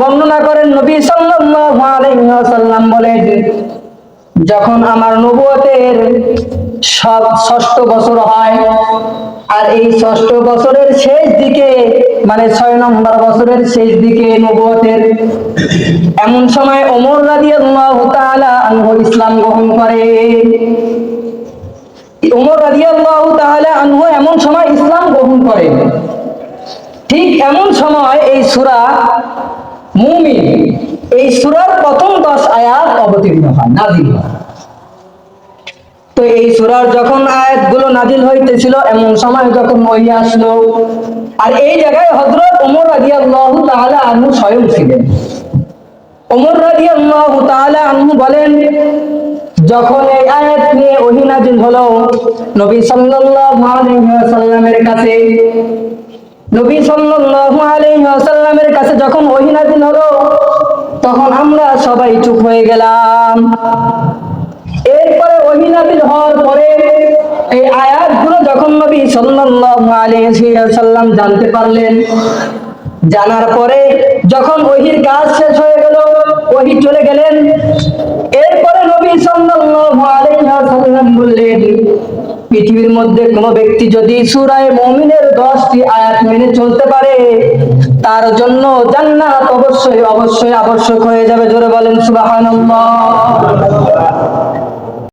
বর্ণনা করেন, নবী সাল্লাল্লাহু বলেন, যখন আমার নবুয়তের সব ষষ্ঠ বছর হয়, আর এই ষষ্ঠ বছরের শেষ দিকে মানে ছয় নম্বর বছরের শেষ দিকে নবুয়তের, এমন সময় ওমর রাদিয়াল্লাহু তাআলা আনহু ইসলাম গ্রহণ করে। ওমর রাদিয়াল্লাহু তাআলা আনহু এমন সময় ইসলাম করে। ঠিক এমন সময় এই সূরা মুমিন, এই সূরার প্রথম 10 আয়াত অবতীর্ণ হয় নাযিল হয়। তো এই সুরার যখন আয়াতগুলো নাজিল হইতেছিল, এমন সময় যখন ওই আসলো, আর এই জায়গায় হযরত ওমর রাদিয়াল্লাহু তাআলা আনহু স্বয়ং ছিলেন। ওমর রাদিয়াল্লাহু তাআলা আনহু বলেন যখন এই আয়াত নিয়ে ওহী নাজিল হলো, নবী সাল্লাল্লাহু আলাইহি ওয়াসাল্লামের কাছে, নবী সাল্লাল্লাহু আলাইহি ওয়াসাল্লামের কাছে যখন ওহী নাজিল হলো, তখন আমরা সবাই চুপ হয়ে গেলাম। এরপরে ওহী নাজিল হওয়ার পরে এই আয়াতগুলো যখন নবী সাল্লাল্লাহু আলাইহি ওয়াসাল্লাম জানতে পারলেন, জানার পরে যখন ওহির কাজ শেষ হয়ে গেল, ওহি চলে গেলেন। বললেন, পৃথিবীর মধ্যে কোনো ব্যক্তি যদি সুরায় মমিনের দশটি আয়াত মেনে চলতে পারে, তার জন্য জান্নাত অবশ্যই অবশ্যই আবশ্যক হয়ে যাবে। জোরে বলেন, সুবহানাল্লাহ।